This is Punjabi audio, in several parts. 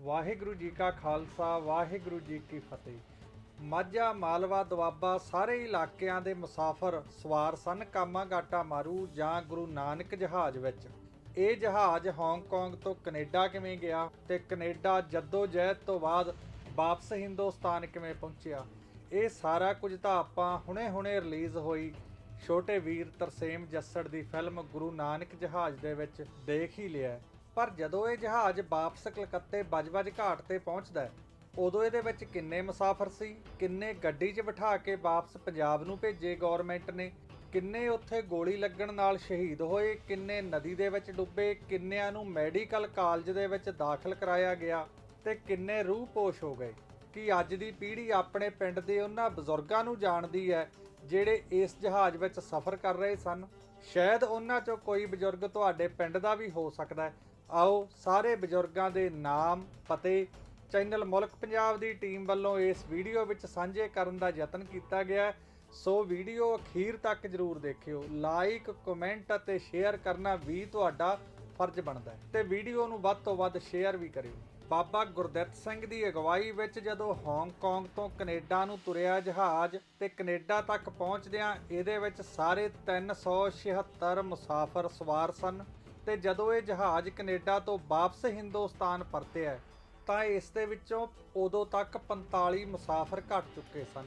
ਵਾਹਿਗੁਰੂ ਜੀ ਕਾ ਖਾਲਸਾ, ਵਾਹਿਗੁਰੂ ਜੀ ਕੀ ਫਤਿਹ। ਮਾਝਾ, ਮਾਲਵਾ, ਦੁਆਬਾ ਸਾਰੇ ਇਲਾਕਿਆਂ ਦੇ ਮੁਸਾਫਰ ਸਵਾਰ ਸਨ ਕਾਮਾ ਗਾਟਾ ਮਾਰੂ ਜਾਂ ਗੁਰੂ ਨਾਨਕ ਜਹਾਜ਼ ਵਿੱਚ। ਇਹ ਜਹਾਜ਼ ਹਾਂਗਕਾਂਗ ਤੋਂ ਕੈਨੇਡਾ ਕਿਵੇਂ ਗਿਆ ਤੇ ਕੈਨੇਡਾ ਜੱਦੋ ਜਹਿਦ ਤੋਂ ਬਾਅਦ ਵਾਪਸ ਹਿੰਦੁਸਤਾਨ ਕਿਵੇਂ ਪਹੁੰਚਿਆ? ਇਹ ਸਾਰਾ ਕੁਝ ਤਾਂ ਆਪਾਂ ਹੁਣੇ-ਹੁਣੇ ਰਿਲੀਜ਼ ਹੋਈ। ਛੋਟੇ ਵੀਰ ਤਰਸੇਮ ਜੱਸੜ ਦੀ ਫਿਲਮ ਗੁਰੂ ਨਾਨਕ ਜਹਾਜ਼ ਦੇ ਵਿੱਚ ਦੇਖ ਹੀ ਲਿਆ। ਪਰ ਜਦੋਂ ਇਹ ਜਹਾਜ਼ ਵਾਪਸ ਕਲਕੱਤੇ ਬਜਬਜ ਘਾਟ ਤੇ ਪਹੁੰਚਦਾ ਹੈ, ਉਦੋਂ ਇਹਦੇ ਵਿੱਚ ਕਿੰਨੇ ਮੁਸਾਫਰ ਸੀ, ਕਿੰਨੇ ਗੱਡੀ 'ਚ ਬਿਠਾ ਕੇ ਵਾਪਸ ਪੰਜਾਬ ਨੂੰ ਭੇਜੇ ਗਵਰਨਮੈਂਟ ਨੇ, ਕਿੰਨੇ ਉੱਥੇ ਗੋਲੀ ਲੱਗਣ ਨਾਲ ਸ਼ਹੀਦ ਹੋਏ, ਕਿੰਨੇ ਨਦੀ ਦੇ ਵਿੱਚ ਡੁੱਬੇ, ਕਿੰਨਿਆਂ ਨੂੰ ਮੈਡੀਕਲ ਕਾਲਜ ਦੇ ਵਿੱਚ ਦਾਖਲ ਕਰਾਇਆ ਗਿਆ ਤੇ ਕਿੰਨੇ ਰੂਹ ਪੋਸ਼ ਹੋ ਗਏ। ਕਿ ਅੱਜ ਦੀ ਪੀੜ੍ਹੀ ਆਪਣੇ ਪਿੰਡ ਦੇ ਉਹਨਾਂ ਬਜ਼ੁਰਗਾਂ ਨੂੰ ਜਾਣਦੀ ਹੈ ਜਿਹੜੇ ਇਸ ਜਹਾਜ਼ ਵਿੱਚ ਸਫ਼ਰ ਕਰ ਰਹੇ ਸਨ? ਸ਼ਾਇਦ ਉਹਨਾਂ ਚੋਂ ਕੋਈ ਬਜ਼ੁਰਗ ਤੁਹਾਡੇ ਪਿੰਡ ਦਾ ਵੀ ਹੋ ਸਕਦਾ ਹੈ। ਆਓ ਸਾਰੇ ਬਜ਼ੁਰਗਾਂ ਦੇ ਨਾਮ, ਪਤੇ, ਚੈਨਲ ਮੁਲਕ ਪੰਜਾਬ ਦੀ ਟੀਮ ਵੱਲੋਂ ਇਸ ਵੀਡੀਓ ਵਿੱਚ ਸਾਂਝੇ ਕਰਨ ਦਾ ਯਤਨ ਕੀਤਾ ਗਿਆ ਸੋ ਵੀਡੀਓ ਅਖੀਰ ਤੱਕ ਜਰੂਰ ਦੇਖਿਓ। ਲਾਈਕ ਕਮੈਂਟ ਅਤੇ ਸ਼ੇਅਰ ਕਰਨਾ ਵੀ ਤੁਹਾਡਾ ਫਰਜ਼ ਬਣਦਾ ਹੈ। ਤੇ ਵੀਡੀਓ ਨੂੰ ਵੱਧ ਤੋਂ ਵੱਧ ਸ਼ੇਅਰ ਵੀ ਕਰਿਓ। ਬਾਬਾ ਗੁਰਦਿੱਤ ਸਿੰਘ ਦੀ ਅਗਵਾਈ ਵਿੱਚ ਜਦੋਂ ਹਾਂਗਕਾਂਗ ਤੋਂ ਕੈਨੇਡਾ ਨੂੰ ਤੁਰਿਆ ਜਹਾਜ਼ ਤੇ ਕੈਨੇਡਾ ਤੱਕ ਪਹੁੰਚਦਿਆਂ ਇਹਦੇ ਵਿੱਚ ਸਾਰੇ 376 ਮੁਸਾਫਰ ਸਵਾਰ ਸਨ। ਤੇ ਜਦੋਂ ਇਹ ਜਹਾਜ਼ ਕੈਨੇਡਾ ਤੋਂ ਵਾਪਸ ਹਿੰਦੁਸਤਾਨ ਪਰਤਿਆ ਤਾਂ ਇਸ ਦੇ ਵਿੱਚੋਂ ਉਦੋਂ ਤੱਕ 45 ਮੁਸਾਫਰ ਘਟ ਚੁੱਕੇ ਸਨ,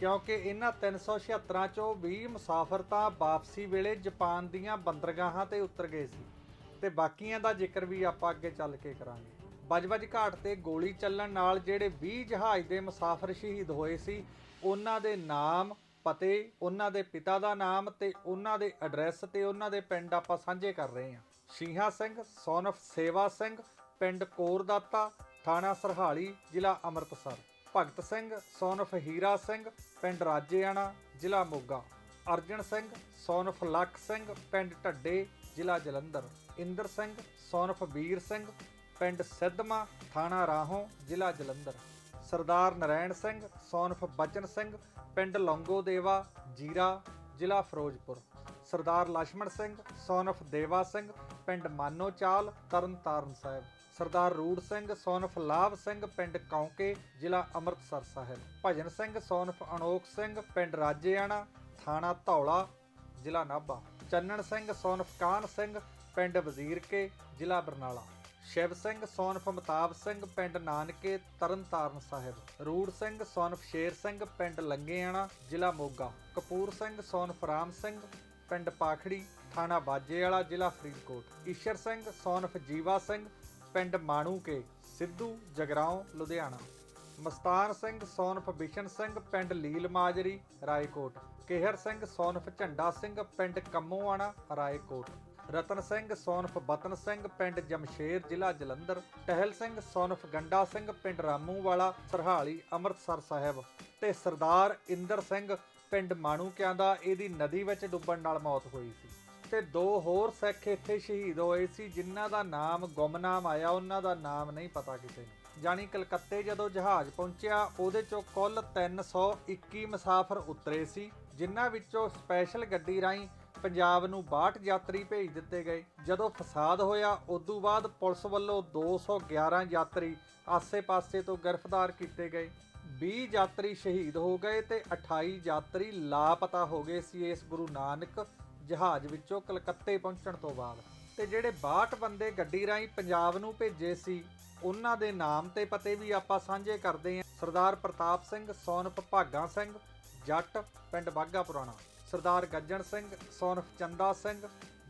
ਕਿਉਂਕਿ ਇਹਨਾਂ 376 ਚੋਂ 20 ਮੁਸਾਫਰ ਤਾਂ ਵਾਪਸੀ ਵੇਲੇ ਜਾਪਾਨ ਦੀਆਂ ਬੰਦਰਗਾਹਾਂ ਤੇ ਉਤਰ ਗਏ ਸੀ। ਤੇ ਬਾਕੀਆਂ ਦਾ ਜ਼ਿਕਰ ਵੀ ਆਪਾਂ ਅੱਗੇ ਚੱਲ ਕੇ ਕਰਾਂਗੇ। ਬਜਬਜ ਘਾਟ ਤੇ ਗੋਲੀ ਚੱਲਣ ਨਾਲ ਜਿਹੜੇ 20 ਜਹਾਜ਼ ਦੇ ਮੁਸਾਫਰ ਸ਼ਹੀਦ ਹੋਏ ਸੀ, ਉਹਨਾਂ ਦੇ ਨਾਮ, ਪਤੇ, ਉਹਨਾਂ ਦੇ ਪਿਤਾ ਦਾ ਨਾਮ ਤੇ ਉਹਨਾਂ ਦੇ ਐਡਰੈਸ ਤੇ ਉਹਨਾਂ ਦੇ ਪਿੰਡ ਆਪਾਂ ਸਾਂਝੇ ਕਰ ਰਹੇ ਹਾਂ। ਸ਼ੀਹਾ ਸਿੰਘ, ਸੋਨਫ ਸੇਵਾ ਸਿੰਘ, ਪਿੰਡ ਕੋਰਦਾਤਾ, ਥਾਣਾ ਸਰਹਾਲੀ, ਜ਼ਿਲ੍ਹਾ ਅੰਮ੍ਰਿਤਸਰ। ਭਗਤ ਸਿੰਘ, ਸੋਨਫ ਹੀਰਾ ਸਿੰਘ, ਪਿੰਡ ਰਾਜੇਆਣਾ, ਜ਼ਿਲ੍ਹਾ Moga. Arjan Singh, son of of Lakh Singh, ਪਿੰਡ ਢੱਡੇ, ਜ਼ਿਲ੍ਹਾ ਜਲੰਧਰ। ਇੰਦਰ ਸਿੰਘ, ਸੋਨਫ ਵੀਰ ਸਿੰਘ, ਪਿੰਡ ਸਿੱਧਮਾ, ਥਾਣਾ ਰਾਹੋਂ, ਜ਼ਿਲ੍ਹਾ ਜਲੰਧਰ। ਸਰਦਾਰ ਨਰੈਣ ਸਿੰਘ, ਸੋਨਫ ਬਚਨ ਸਿੰਘ, ਪਿੰਡ ਲੌਂਗੋਦੇਵਾ, ਜੀਰਾ, ਜ਼ਿਲ੍ਹਾ ਫਿਰੋਜ਼ਪੁਰ। ਸਰਦਾਰ ਲక్ష్మణ ਸਿੰਘ, ਸੋਨਫ ਦੇਵਾ ਸਿੰਘ ਪਿੰਡ ਮਾਨੋਚਾਲ, ਤਰਨਤਾਰਨ ਸਾਹਿਬ। ਸਰਦਾਰ ਰੂੜ ਸਿੰਘ, ਸੋਨਫ ਲਾਭ ਸਿੰਘ, ਪਿੰਡ ਕੌਂਕੇ, ਜ਼ਿਲ੍ਹਾ ਅੰਮ੍ਰਿਤਸਰ ਸਾਹਿਬ। ਭਜਨ ਸਿੰਘ, ਸੋਨਫ ਅਨੋਖ ਸਿੰਘ, ਪਿੰਡ ਰਾਜੇਆਣਾ, ਥਾਣਾ ਧੌਲਾ, ਜ਼ਿਲ੍ਹਾ ਨਾਭਾ। ਚੰਨਣ ਸਿੰਘ, ਸੋਨਫ of ਕਾਨ ਸਿੰਘ, ਪਿੰਡ ਵਜ਼ੀਰਕੇ ਜ਼ਿਲ੍ਹਾ ਬਰਨਾਲਾ। ਸ਼ਿਵ ਸਿੰਘ, ਸੋਨਫ of ਮਤਾਬ ਸਿੰਘ, ਪਿੰਡ ਨਾਨਕੇ, ਤਰਨਤਾਰਨ ਸਾਹਿਬ। ਰੂੜ ਸਿੰਘ, ਸੋਨਫ ਸ਼ੇਰ ਸਿੰਘ, ਪਿੰਡ ਲੰਗੇਆਣਾ, ਜ਼ਿਲ੍ਹਾ ਮੋਗਾ। ਕਪੂਰ ਸਿੰਘ, ਸੋਨਫ ਰਾਮ ਸਿੰਘ ਪਿੰਡ ਪਾਖੜੀ, ਥਾਣਾ ਬਾਜੇ ਵਾਲਾ ਜ਼ਿਲ੍ਹਾ ਫਰੀਦਕੋਟ। ਈਸ਼ਰ ਸਿੰਘ son ਜੀਵਾ ਸਿੰਘ, ਪਿੰਡ ਮਾਣੂਕੇ, ਸਿੱਧੂ, ਜਗਰਾਉਂ, ਲੁਧਿਆਣਾ। ਮਸਤਾਨ ਸਿੰਘ son ਬਿਸ਼ਨ ਸਿੰਘ, ਪਿੰਡ ਲੀਲ ਮਾਜਰੀ, ਰਾਏਕੋਟ। ਕੇਹਰ ਸਿੰਘ son ਝੰਡਾ ਸਿੰਘ, ਪਿੰਡ ਕੰਮੋਆਣਾ, ਰਾਏਕੋਟ। ਰਤਨ ਸਿੰਘ son ਬਤਨ ਸਿੰਘ, ਪਿੰਡ ਜਮਸ਼ੇਰ, ਜ਼ਿਲ੍ਹਾ ਜਲੰਧਰ। ਟਹਿਲ ਸਿੰਘ son ਗੰਡਾ ਸਿੰਘ, ਪਿੰਡ ਰਾਮੂਵਾਲਾ, ਸਰਹਾਲੀ, ਅੰਮ੍ਰਿਤਸਰ ਸਾਹਿਬ। ਤੇ ਸਰਦਾਰ ਇੰਦਰ ਸਿੰਘ ਪਿੰਡ ਮਾਣੂਕਿਆਂ ਦਾ ਇਹਦੀ ਨਦੀ ਵਿੱਚ ਡੁੱਬਣ ਨਾਲ ਮੌਤ ਹੋਈ ਸੀ। ਤੇ ਦੋ ਹੋਰ ਸਿੱਖ ਇੱਥੇ ਸ਼ਹੀਦ ਹੋਏ ਸੀ, ਜਿਨ੍ਹਾਂ ਦਾ ਨਾਮ ਗੁੰਮਨਾਮ ਆਇਆ, ਉਹਨਾਂ ਦਾ ਨਾਮ ਨਹੀਂ ਪਤਾ ਕਿਸੇ ਨੂੰ। ਜਾਨੀ ਕਲਕੱਤੇ ਜਦੋਂ ਜਹਾਜ਼ ਪਹੁੰਚਿਆ, ਉਹਦੇ ਚੋਂ ਕੁੱਲ 321 ਮੁਸਾਫਰ ਉਤਰੇ ਸੀ, ਜਿਨ੍ਹਾਂ ਵਿੱਚੋਂ ਸਪੈਸ਼ਲ ਗੱਡੀ ਰਾਹੀਂ ਪੰਜਾਬ ਨੂੰ 62 ਯਾਤਰੀ ਭੇਜ ਦਿੱਤੇ ਗਏ। ਜਦੋਂ ਫਸਾਦ ਹੋਇਆ, ਉਦੋਂ ਬਾਅਦ ਪੁਲਿਸ ਵੱਲੋਂ 211 ਯਾਤਰੀ ਆਸੇ-ਪਾਸੇ ਤੋਂ ਗ੍ਰਿਫਤਾਰ ਕੀਤੇ ਗਏ। 20 ਯਾਤਰੀ ਸ਼ਹੀਦ ਹੋ ਗਏ ਤੇ 28 ਯਾਤਰੀ ਲਾਪਤਾ ਹੋ ਗਏ ਸੀ ਇਸ ਗੁਰੂ ਨਾਨਕ ਜਹਾਜ਼ ਵਿੱਚੋਂ ਕਲਕੱਤੇ ਪਹੁੰਚਣ ਤੋਂ ਬਾਅਦ। ਤੇ ਜਿਹੜੇ 62 ਬੰਦੇ ਗੱਡੀ ਰਾਹੀਂ ਪੰਜਾਬ ਨੂੰ ਭੇਜੇ ਸੀ, ਉਹਨਾਂ ਦੇ ਨਾਮ ਤੇ ਪਤੇ ਵੀ ਆਪਾਂ ਸਾਂਝੇ ਕਰਦੇ ਹਾਂ। ਸਰਦਾਰ ਪ੍ਰਤਾਪ ਸਿੰਘ son of ਭਾਗਾ ਸਿੰਘ, ਜੱਟ, ਪਿੰਡ ਬਾਗਾ ਪੁਰਾਣਾ। ਸਰਦਾਰ ਗੱਜਣ ਸਿੰਘ son ਚੰਦਾ ਸਿੰਘ,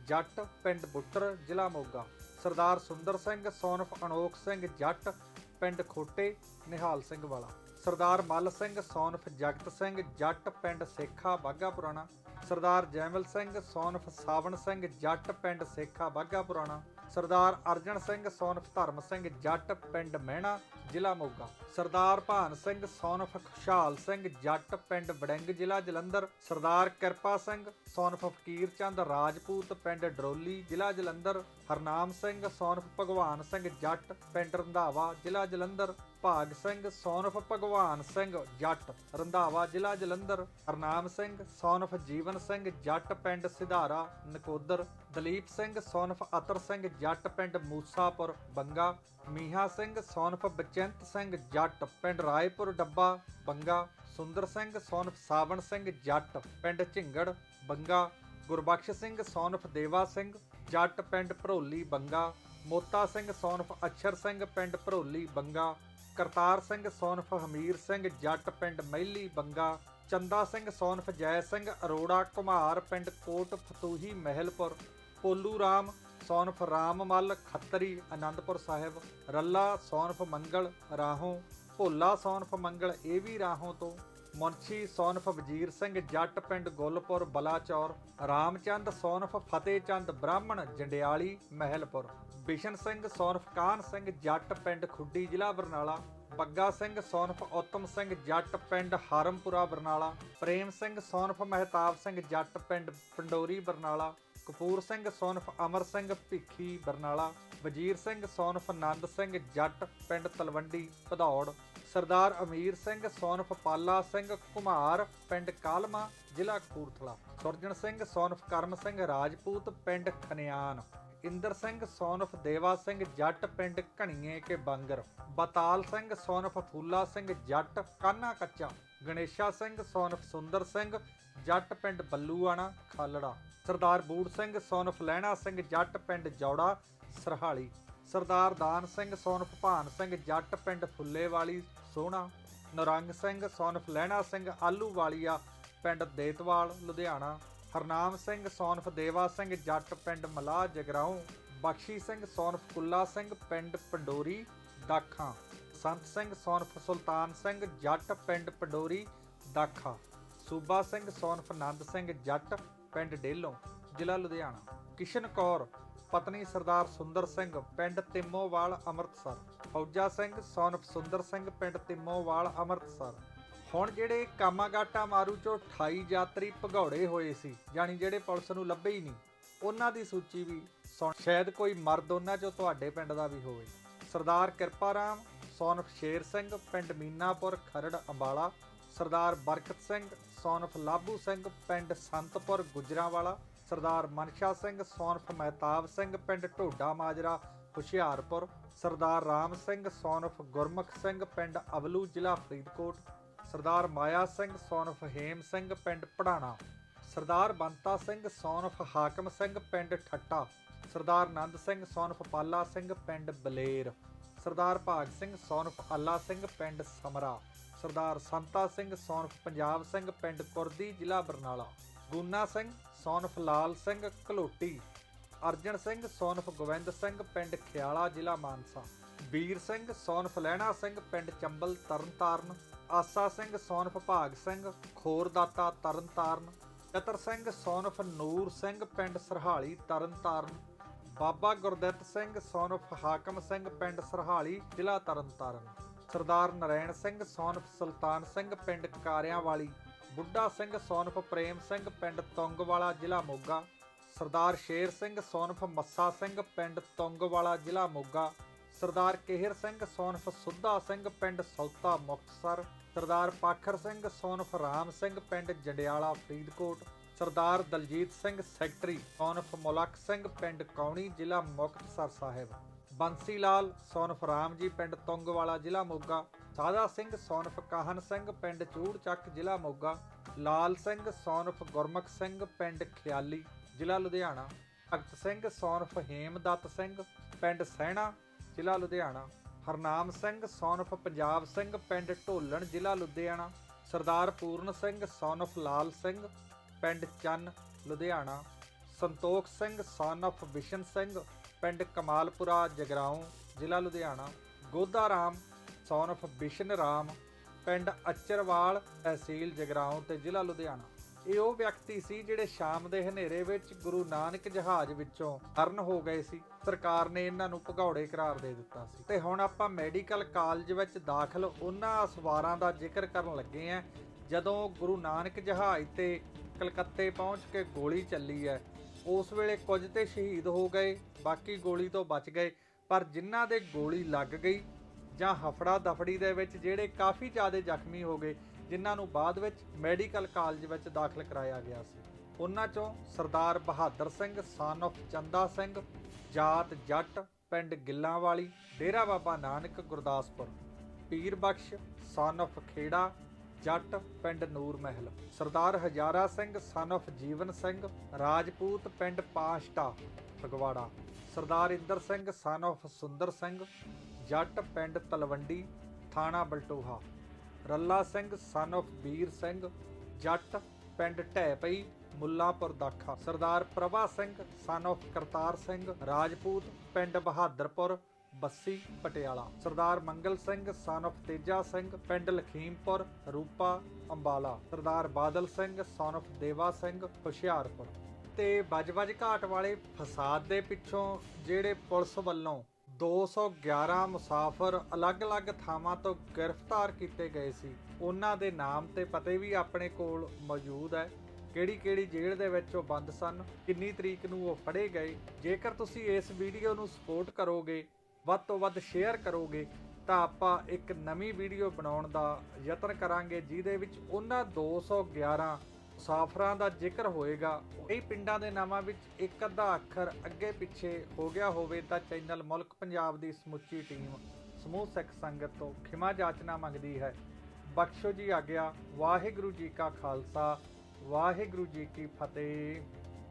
ਜੱਟ, ਪਿੰਡ ਬੁੱਟਰ ਜ਼ਿਲ੍ਹਾ ਮੋਗਾ। ਸਰਦਾਰ ਸੁੰਦਰ ਸਿੰਘ son ਅਨੋਖ ਸਿੰਘ, ਜੱਟ ਪਿੰਡ ਖੋਟੇ, ਨਿਹਾਲ ਸਿੰਘ ਵਾਲਾ। ਸਰਦਾਰ ਮੱਲ ਸਿੰਘ son ਜਗਤ ਸਿੰਘ, ਜੱਟ ਪਿੰਡ ਸੇਖਾ ਬਾਗਾ ਪੁਰਾਣਾ। ਸਰਦਾਰ ਜੈਮਲ ਸਿੰਘ son ਸਾਵਣ ਸਿੰਘ, ਜੱਟ ਪਿੰਡ ਸੇਖਾ ਬਾਗਾ ਪੁਰਾਣਾ। ਸਰਦਾਰ ਅਰਜਨ ਸਿੰਘ son ਧਰਮ ਸਿੰਘ, ਜੱਟ ਪਿੰਡ ਮਹਿਣਾ। ਜ਼ਿਲ੍ਹਾ ਮੋਗਾ। ਸਰਦਾਰ ਭਾਨ ਸਿੰਘ son ਖੁਸ਼ਹਾਲ ਸਿੰਘ, ਜੱਟ ਪਿੰਡ ਵੜਿੰਗ ਜ਼ਿਲ੍ਹਾ ਜਲੰਧਰ। ਸਰਦਾਰ ਕਿਰਪਾ ਸਿੰਘ son ਫਕੀਰ ਚੰਦ, ਰਾਜਪੂਤ ਪਿੰਡ ਡਰੋਲੀ ਜ਼ਿਲ੍ਹਾ ਜਲੰਧਰ। ਹਰਨਾਮ ਸਿੰਘ son ਭਗਵਾਨ ਸਿੰਘ, ਜੱਟ ਪਿੰਡ ਰੰਧਾਵਾ ਜ਼ਿਲ੍ਹਾ ਜਲੰਧਰ। ਭਾਗ ਸਿੰਘ son ਭਗਵਾਨ ਸਿੰਘ, ਜੱਟ, ਰੰਧਾਵਾ ਜ਼ਿਲ੍ਹਾ ਜਲੰਧਰ, ਹਰਨਾਮ ਸਿੰਘ son ਜੀਵਨ ਸਿੰਘ, ਜੱਟ ਪਿੰਡ ਸਿਧਾਰਾ, ਨਕੋਦਰ, ਦਲੀਪ ਸਿੰਘ, ਸੋਨਫ ਅਤਰ ਸਿੰਘ, ਜੱਟ ਪਿੰਡ ਮੂਸਾਪੁਰ, ਬੰਗਾ, ਮੀਹਾ ਸਿੰਘ, ਸੋਨਫ ਬਚਿੰਤ ਸਿੰਘ, ਜੱਟ ਪਿੰਡ ਰਾਏਪੁਰ, ਡੱਬਾ, ਬੰਗਾ, ਸੁੰਦਰ ਸਿੰਘ, ਸੋਨਫ ਸਾਵਣ ਸਿੰਘ, ਜੱਟ ਪਿੰਡ ਝਿੰਗੜ, ਬੰਗਾ, ਗੁਰਬਖਸ਼ ਸਿੰਘ, ਸੋਨਫ ਦੇਵਾ ਸਿੰਘ, ਜੱਟ ਪਿੰਡ ਭਰੋਲੀ, ਬੰਗਾ, ਮੋਤਾ ਸਿੰਘ, ਸੋਨਫ ਅਛਰ ਸਿੰਘ, ਪਿੰਡ ਭਰੋਲੀ, ਬੰਗਾ ਕਰਤਾਰ ਸਿੰਘ ਸੋਨਫ, ਹਮੀਰ ਸਿੰਘ ਜੱਟ ਪਿੰਡ ਮਹਿਲੀ ਬੰਗਾ, ਚੰਦਾ ਸਿੰਘ ਸੋਨਫ, ਜੈ ਸਿੰਘ ਅਰੋੜਾ ਕੁਮਾਰ ਪਿੰਡ ਕੋਟ, ਫਤੂਹੀ ਮਹਿਲਪੁਰ, ਪੋਲੂ ਰਾਮ, ਸੋਨਫ ਰਾਮਮਲ ਖੱਤਰੀ ਆਨੰਦਪੁਰ ਸਾਹਿਬ, ਰੱਲਾ ਸੋਨਫ ਮੰਗਲ ਰਾਹੋਂ, ਭੋਲਾ ਸੋਨਫ ਮੰਗਲ, ਇਹ ਵੀ ਰਾਹੋਂ ਤੋਂ ਮੁਨਸ਼ੀ ਸੋਨਫ ਵਜੀਰ ਸਿੰਘ ਜੱਟ ਪਿੰਡ ਗੁੱਲਪੁਰ, ਬਲਾਚੌਰ, ਰਾਮਚੰਦ ਸੋਨਫ, ਫਤਿਹਚੰਦ ਬ੍ਰਾਹਮਣ, ਜੰਡਿਆਲੀ, ਮਹਿਲਪੁਰ। ਬਿਸ਼ਨ ਸਿੰਘ ਸੋਨਫ ਕਾਨ ਸਿੰਘ ਜੱਟ ਪਿੰਡ, ਖੁੱਡੀ ਜ਼ਿਲ੍ਹਾ ਬਰਨਾਲਾ। ਬੱਗਾ ਸਿੰਘ ਸੋਨਫ, ਉਤਮ ਸਿੰਘ ਜੱਟ ਪਿੰਡ, ਹਰਮਪੁਰਾ ਬਰਨਾਲਾ। ਪ੍ਰੇਮ ਸਿੰਘ ਸੋਨਫ, ਮਹਿਤਾਬ ਸਿੰਘ ਜੱਟ ਪਿੰਡ, ਪੰਡੋਰੀ ਬਰਨਾਲਾ। ਕਪੂਰ ਸਿੰਘ ਸੋਨਫ, ਅਮਰ ਸਿੰਘ ਭਿੱਖੀ ਬਰਨਾਲਾ। ਵਜੀਰ ਸਿੰਘ ਸੋਨਫ ਆਨੰਦ ਸਿੰਘ ਜੱਟ ਪਿੰਡ, ਤਲਵੰਡੀ, ਭਦੌੜ। ਸਰਦਾਰ ਅਮੀਰ ਸਿੰਘ, ਸੋਨਫ ਪਾਲਾ ਸਿੰਘ ਕੁਮਾਰ ਪਿੰਡ ਕਾਲਮਾ, ਜ਼ਿਲ੍ਹਾ ਕਪੂਰਥਲਾ। ਸੁਰਜਣ ਸਿੰਘ, ਸੋਨਫ ਕਰਮ ਸਿੰਘ, ਰਾਜਪੂਤ ਪਿੰਡ ਖਨਿਆਨ। ਇੰਦਰ ਸਿੰਘ, ਸੋਨਫ ਦੇਵਾ ਸਿੰਘ, ਜੱਟ ਪਿੰਡ ਘਣੀਏ ਕੇ ਬਾਂਗਰ। ਬਤਾਲ ਸਿੰਘ, ਸੋਨਫ ਫੂਲਾ ਸਿੰਘ, ਜੱਟ ਕਾਨਾ ਕੱਚਾ। ਗਣੇਸ਼ਾ ਸਿੰਘ, ਸੋਨਫ ਸੁੰਦਰ ਸਿੰਘ, ਜੱਟ ਪਿੰਡ ਬੱਲੂਆਣਾ, ਖਾਲੜਾ। ਸਰਦਾਰ ਬੂੜ ਸਿੰਘ, ਸੋਨਫ ਲਹਿਣਾ ਸਿੰਘ, ਜੱਟ ਪਿੰਡ ਜੌੜਾ, ਸਰਹਾਲੀ। ਸਰਦਾਰ ਦਾਨ ਸਿੰਘ, ਸੋਨਫ ਭਾਨ ਸਿੰਘ, ਜੱਟ ਪਿੰਡ ਫੁੱਲੇਵਾਲੀ, ਸੋਹਣਾ। ਨਰੰਗ ਸਿੰਘ, ਸੋਨਫ ਲਹਿਣਾ ਸਿੰਘ, ਆਲੂਵਾਲੀਆ ਪਿੰਡ ਦੇਤਵਾਲ, ਲੁਧਿਆਣਾ। ਹਰਨਾਮ ਸਿੰਘ, ਸੋਨਫ ਦੇਵਾ ਸਿੰਘ, ਜੱਟ ਪਿੰਡ ਮਲਾਹ, ਜਗਰਾਉਂ। ਬਖਸ਼ੀ ਸਿੰਘ, ਸੋਨਫ ਕੁੱਲਾ ਸਿੰਘ, ਪਿੰਡ ਪੰਡੋਰੀ, ਦਾਖਾਂ। ਸੰਤ ਸਿੰਘ, ਸੋਨਫ ਸੁਲਤਾਨ ਸਿੰਘ, ਜੱਟ ਪਿੰਡ ਪੰਡੋਰੀ, ਦਾਖਾ। ਸੂਬਾ ਸਿੰਘ, ਸੋਨਫ ਆਨੰਦ ਸਿੰਘ, ਜੱਟ ਪਿੰਡ ਡੇਲੋਂ, ਜ਼ਿਲ੍ਹਾ ਲੁਧਿਆਣਾ। ਕਿਸ਼ਨ ਕੌਰ ਪਤਨੀ ਸਰਦਾਰ ਸੁੰਦਰ ਸਿੰਘ, ਪਿੰਡ ਤਿੰਮੋਵਾਲ, ਅੰਮ੍ਰਿਤਸਰ। ਫੌਜਾ ਸਿੰਘ ਸੋਨਫ ਸੁੰਦਰ ਸਿੰਘ, ਪਿੰਡ ਤਿੰਮੋਵਾਲ, ਅੰਮ੍ਰਿਤਸਰ। ਹੁਣ ਜਿਹੜੇ ਕਾਮਾਗਾਟਾ ਮਾਰੂ ਚੋਂ 28 ਯਾਤਰੀ ਭਗੌੜੇ ਹੋਏ ਸੀ, ਯਾਨੀ ਜਿਹੜੇ ਪੁਲਿਸ ਨੂੰ ਲੱਭੇ ਹੀ ਨਹੀਂ, ਉਹਨਾਂ ਦੀ ਸੂਚੀ ਵੀ ਸੁਣ ਸ਼ਾਇਦ ਕੋਈ ਮਰਦ ਉਹਨਾਂ ਚੋਂ ਤੁਹਾਡੇ ਪਿੰਡ ਦਾ ਵੀ ਹੋਵੇ। ਸਰਦਾਰ ਕਿਰਪਾ ਰਾਮ ਸੋਨਫ ਸ਼ੇਰ ਸਿੰਘ, ਪਿੰਡ ਮੀਨਾਪੁਰ, ਖਰੜ, ਅੰਬਾਲਾ। ਸਰਦਾਰ ਬਰਕਤ ਸਿੰਘ ਸੋਨਫ ਲਾਭੂ ਸਿੰਘ, ਪਿੰਡ ਸੰਤਪੁਰ, ਗੁਜਰਾਂਵਾਲਾ। ਸਰਦਾਰ ਮਨਸ਼ਾ ਸਿੰਘ, ਸੋਨਫ ਮਹਿਤਾਬ ਸਿੰਘ, ਪਿੰਡ ਢੋਡਾ ਮਾਜਰਾ, ਹੁਸ਼ਿਆਰਪੁਰ। ਸਰਦਾਰ ਰਾਮ ਸਿੰਘ, ਸੋਨਫ ਗੁਰਮੁਖ ਸਿੰਘ, ਪਿੰਡ ਅਵਲੂ, ਜ਼ਿਲ੍ਹਾ ਫਰੀਦਕੋਟ। ਸਰਦਾਰ ਮਾਇਆ ਸਿੰਘ, ਸੋਨਫ ਹੇਮ ਸਿੰਘ, ਪਿੰਡ ਪੜਾਣਾ। ਸਰਦਾਰ ਬੰਤਾ ਸਿੰਘ, ਸੋਨਫ ਹਾਕਮ ਸਿੰਘ, ਪਿੰਡ ਠੱਟਾ। ਸਰਦਾਰ ਆਨੰਦ ਸਿੰਘ, ਸੋਨਫ ਪਾਲਾ ਸਿੰਘ, ਪਿੰਡ ਬਲੇਰ। ਸਰਦਾਰ ਭਾਗ ਸਿੰਘ, ਸੋਨਫ ਅੱਲਾ ਸਿੰਘ, ਪਿੰਡ ਸਮਰਾ। ਸਰਦਾਰ ਸੰਤਾ ਸਿੰਘ, ਸੋਨਫ ਪੰਜਾਬ ਸਿੰਘ, ਪਿੰਡ ਕੁਰਦੀ, ਜ਼ਿਲ੍ਹਾ ਬਰਨਾਲਾ। ਗੂਨਾ ਸਿੰਘ, ਸੋਨਫ ਲਾਲ ਸਿੰਘ, ਘਲੋਟੀ। ਅਰਜਨ ਸਿੰਘ, ਸੋਨਫ ਗੋਬਿੰਦ ਸਿੰਘ, ਪਿੰਡ ਖਿਆਲਾ, ਜ਼ਿਲ੍ਹਾ ਮਾਨਸਾ। ਵੀਰ ਸਿੰਘ, ਸੋਨਫ ਲਹਿਣਾ ਸਿੰਘ, ਪਿੰਡ ਚੰਬਲ, ਤਰਨਤਾਰਨ। ਆਸਾ ਸਿੰਘ, ਸੋਨਫ ਭਾਗ ਸਿੰਘ ਖੋਰਦਾਤਾ ਤਰਨਤਾਰਨ। ਚਤਰ ਸਿੰਘ, ਸੋਨਫ ਨੂਰ ਸਿੰਘ, ਪਿੰਡ ਸਰਹਾਲੀ, ਤਰਨਤਾਰਨ। ਬਾਬਾ ਗੁਰਦਿੱਤ ਸਿੰਘ, ਸੋਨਫ ਹਾਕਮ ਸਿੰਘ, ਪਿੰਡ ਸਰਹਾਲੀ, ਜ਼ਿਲ੍ਹਾ ਤਰਨਤਾਰਨ। ਸਰਦਾਰ ਨਰੈਣ ਸਿੰਘ, ਸੋਨਫ ਸੁਲਤਾਨ ਸਿੰਘ, ਪਿੰਡ ਕਾਰਿਆਂਵਾਲੀ। ਬੁੱਢਾ ਸਿੰਘ ਸੋਨਫ, ਪ੍ਰੇਮ ਸਿੰਘ ਪਿੰਡ ਤੁੰਗਵਾਲਾ ਜ਼ਿਲ੍ਹਾ ਮੋਗਾ, ਸਰਦਾਰ ਸ਼ੇਰ ਸਿੰਘ ਸੋਨਫ, ਮੱਸਾ ਸਿੰਘ ਪਿੰਡ ਤੁੰਗਵਾਲਾ ਜ਼ਿਲ੍ਹਾ ਮੋਗਾ, ਸਰਦਾਰ ਕੇਹਰ ਸਿੰਘ ਸੋਨਫ, ਸੁੱਧਾ ਸਿੰਘ ਪਿੰਡ ਸੌਤਾ ਮੁਕਤਸਰ, ਸਰਦਾਰ ਪਾਖਰ ਸਿੰਘ ਸੋਨਫ, ਰਾਮ ਸਿੰਘ ਪਿੰਡ Jandiala Faridkot, Sardar Daljit Singh secretary son of Mulk Singh ਪਿੰਡ ਕੌਣੀ ਜ਼ਿਲ੍ਹਾ ਮੁਕਤਸਰ ਸਾਹਿਬ, ਬੰਸੀ ਲਾਲ ਸੋਨਫ, ਰਾਮ ਜੀ ਪਿੰਡ ਤੁੰਗਵਾਲਾ ਜ਼ਿਲ੍ਹਾ ਮੋਗਾ ਸਾਦਾ ਸਿੰਘ ਸੋਨਫ ਕਾਹਨ ਸਿੰਘ, ਪਿੰਡ ਚੂੜ ਚੱਕ ਜ਼ਿਲ੍ਹਾ ਮੋਗਾ। ਲਾਲ ਸਿੰਘ ਸੋਨਫ ਗੁਰਮੁਖ ਸਿੰਘ, ਪਿੰਡ ਖਿਆਲੀ ਜ਼ਿਲ੍ਹਾ ਲੁਧਿਆਣਾ। ਭਗਤ ਸਿੰਘ ਸੋਨਫ ਹੇਮਦੱਤ ਸਿੰਘ, ਪਿੰਡ ਸਹਿਣਾ ਜ਼ਿਲ੍ਹਾ ਲੁਧਿਆਣਾ। ਹਰਨਾਮ ਸਿੰਘ ਸੋਨਫ ਪੰਜਾਬ ਸਿੰਘ, ਪਿੰਡ ਢੋਲਣ ਜ਼ਿਲ੍ਹਾ ਲੁਧਿਆਣਾ। ਸਰਦਾਰ ਪੂਰਨ ਸਿੰਘ ਸੋਨਫ ਲਾਲ ਸਿੰਘ, ਪਿੰਡ ਚੰਨ ਲੁਧਿਆਣਾ। ਸੰਤੋਖ ਸਿੰਘ ਸੋਨਫ ਵਿਸ਼ਨ ਸਿੰਘ, ਪਿੰਡ ਕਮਾਲਪੁਰਾ ਜਗਰਾਉਂ ਜ਼ਿਲ੍ਹਾ ਲੁਧਿਆਣਾ। ਗੋਦਾ ਰਾਮ ਸੋਨਫ ਬਿਸ਼ਨ ਰਾਮ ਪਿੰਡ ਅਚਰਵਾਲ ਤਹਿਸੀਲ ਜਗਰਾਉਂ ਤੇ ਜ਼ਿਲ੍ਹਾ ਲੁਧਿਆਣਾ। ਇਹ ਉਹ ਵਿਅਕਤੀ ਸੀ ਜਿਹੜੇ ਸ਼ਾਮ ਦੇ ਹਨੇਰੇ ਵਿੱਚ ਗੁਰੂ ਨਾਨਕ ਜਹਾਜ਼ ਵਿੱਚੋਂ ਹਰਨ ਹੋ ਗਏ ਸੀ। ਸਰਕਾਰ ਨੇ ਇਹਨਾਂ ਨੂੰ ਭਗੌੜੇ ਕਰਾਰ ਦੇ ਦਿੱਤਾ ਸੀ। ਤੇ ਹੁਣ ਆਪਾਂ ਮੈਡੀਕਲ ਕਾਲਜ ਵਿੱਚ ਦਾਖਲ ਉਹਨਾਂ ਅਸਵਾਰਾਂ ਦਾ ਜ਼ਿਕਰ ਕਰਨ ਲੱਗੇ ਆਂ ਜਦੋਂ ਗੁਰੂ ਨਾਨਕ ਜਹਾਜ਼ ਤੇ ਕਲਕੱਤੇ ਪਹੁੰਚ ਕੇ ਗੋਲੀ ਚੱਲੀ ਹੈ, ਉਸ ਵੇਲੇ ਕੁਝ ਤੇ ਸ਼ਹੀਦ ਹੋ ਗਏ, ਬਾਕੀ ਗੋਲੀ ਤੋਂ ਬਚ ਗਏ। ਪਰ ਜਿਨ੍ਹਾਂ ਦੇ ਗੋਲੀ ਲੱਗ ਗਈ ਜਾਂ ਹਫੜਾ ਦਫੜੀ ਦੇ ਵਿੱਚ ਜਿਹੜੇ ਕਾਫੀ ਜ਼ਿਆਦਾ ਜ਼ਖਮੀ ਹੋ ਗਏ, ਜਿਨ੍ਹਾਂ ਨੂੰ ਬਾਅਦ ਵਿੱਚ ਮੈਡੀਕਲ ਕਾਲਜ ਵਿੱਚ ਦਾਖਲ ਕਰਾਇਆ ਗਿਆ ਸੀ। ਉਹਨਾਂ ਚੋਂ ਸਰਦਾਰ ਬਹਾਦਰ ਸਿੰਘ ਸਨ of ਚੰਦਾ ਸਿੰਘ, ਜਾਤ ਜੱਟ, ਪਿੰਡ ਗਿੱਲਾਂ ਵਾਲੀ ਡੇਰਾ ਬਾਬਾ ਨਾਨਕ, ਗੁਰਦਾਸਪੁਰ। ਪੀਰ ਬਖਸ਼, son of ਖੇੜਾ, ਜੱਟ, ਪਿੰਡ ਨੂਰ ਮਹਿਲ। ਸਰਦਾਰ ਹਜ਼ਾਰਾ ਸਿੰਘ ਸਨ of ਜੀਵਨ ਸਿੰਘ, ਰਾਜਪੂਤ ਪਿੰਡ ਪਾਸ਼ਟਾ, ਫਗਵਾੜਾ। ਸਰਦਾਰ ਇੰਦਰ ਸਿੰਘ ਸਨ of ਸੁੰਦਰ ਸਿੰਘ ਜੱਟ ਪਿੰਡ ਤਲਵੰਡੀ, ਥਾਣਾ ਬਲਟੋਹਾ। ਰੱਲਾ ਸਿੰਘ ਸਨ of ਵੀਰ ਸਿੰਘ, ਜੱਟ ਪਿੰਡ ਢੈਪਈ ਮੁੱਲਾਂਪੁਰ ਦਾਖਾ ਸਰਦਾਰ ਪ੍ਰਭਾ ਸਿੰਘ ਸਨ of ਕਰਤਾਰ ਸਿੰਘ, ਰਾਜਪੂਤ ਪਿੰਡ ਬਹਾਦਰਪੁਰ, ਬੱਸੀ, ਪਟਿਆਲਾ। ਸਰਦਾਰ ਮੰਗਲ ਸਿੰਘ ਸਨ of ਤੇਜਾ ਸਿੰਘ, ਪਿੰਡ ਲਖੀਮਪੁਰ, ਰੂਪਾ, ਅੰਬਾਲਾ। ਸਰਦਾਰ ਬਾਦਲ ਸਿੰਘ ਸਨ of ਦੇਵਾ ਸਿੰਘ, ਹੁਸ਼ਿਆਰਪੁਰ। ਤੇ ਬਜਬਜ ਘਾਟ ਵਾਲੇ ਫਸਾਦ ਦੇ ਪਿੱਛੋਂ ਜਿਹੜੇ ਪੁਲਿਸ ਵੱਲੋਂ 211 ਮੁਸਾਫਰ ਅਲੱਗ-ਅਲੱਗ ਥਾਵਾਂ ਤੋਂ ਗ੍ਰਿਫਤਾਰ ਕੀਤੇ ਗਏ ਸੀ। ਉਹਨਾਂ ਦੇ ਨਾਮ ਤੇ ਪਤੇ ਵੀ ਆਪਣੇ ਕੋਲ ਮੌਜੂਦ ਹੈ। ਕਿਹੜੀ-ਕਿਹੜੀ ਜੇਲ੍ਹ ਦੇ ਵਿੱਚ ਉਹ ਬੰਦ ਸਨ, ਕਿੰਨੀ ਤਰੀਕ ਨੂੰ ਉਹ ਫੜੇ ਗਏ, ਜੇਕਰ ਤੁਸੀਂ ਇਸ ਵੀਡੀਓ ਨੂੰ ਸਪੋਰਟ ਕਰੋਗੇ, ਵੱਧ ਤੋਂ ਵੱਧ ਸ਼ੇਅਰ ਕਰੋਗੇ, ਤਾਂ ਆਪਾਂ ਇੱਕ ਨਵੀਂ ਵੀਡੀਓ ਬਣਾਉਣ ਦਾ ਯਤਨ ਕਰਾਂਗੇ, ਜਿਹਦੇ ਵਿੱਚ ਉਹਨਾਂ 211 ਮੁਸਾਫਰਾਂ ਦਾ ਜ਼ਿਕਰ ਹੋਏਗਾ। ਕਈ ਪਿੰਡਾਂ ਦੇ ਨਾਮਾਂ ਵਿੱਚ ਇੱਕ ਅੱਧਾ ਅੱਖਰ ਅੱਗੇ ਪਿੱਛੇ ਹੋ ਗਿਆ ਹੋਵੇ ਤਾਂ ਚੈਨਲ ਮੁਲਕ ਪੰਜਾਬ ਦੀ ਸਮੁੱਚੀ ਟੀਮ ਸਮੂਹ ਸਿੱਖ ਸੰਗਤ ਤੋਂ ਖਿਮਾ ਜਾਚਨਾ ਮੰਗਦੀ ਹੈ। ਬਖਸ਼ੋ ਜੀ ਆਗਿਆ, ਵਾਹਿਗੁਰੂ ਜੀ ਕਾ ਖਾਲਸਾ, ਵਾਹਿਗੁਰੂ ਜੀ ਕੀ ਫਤਿਹ।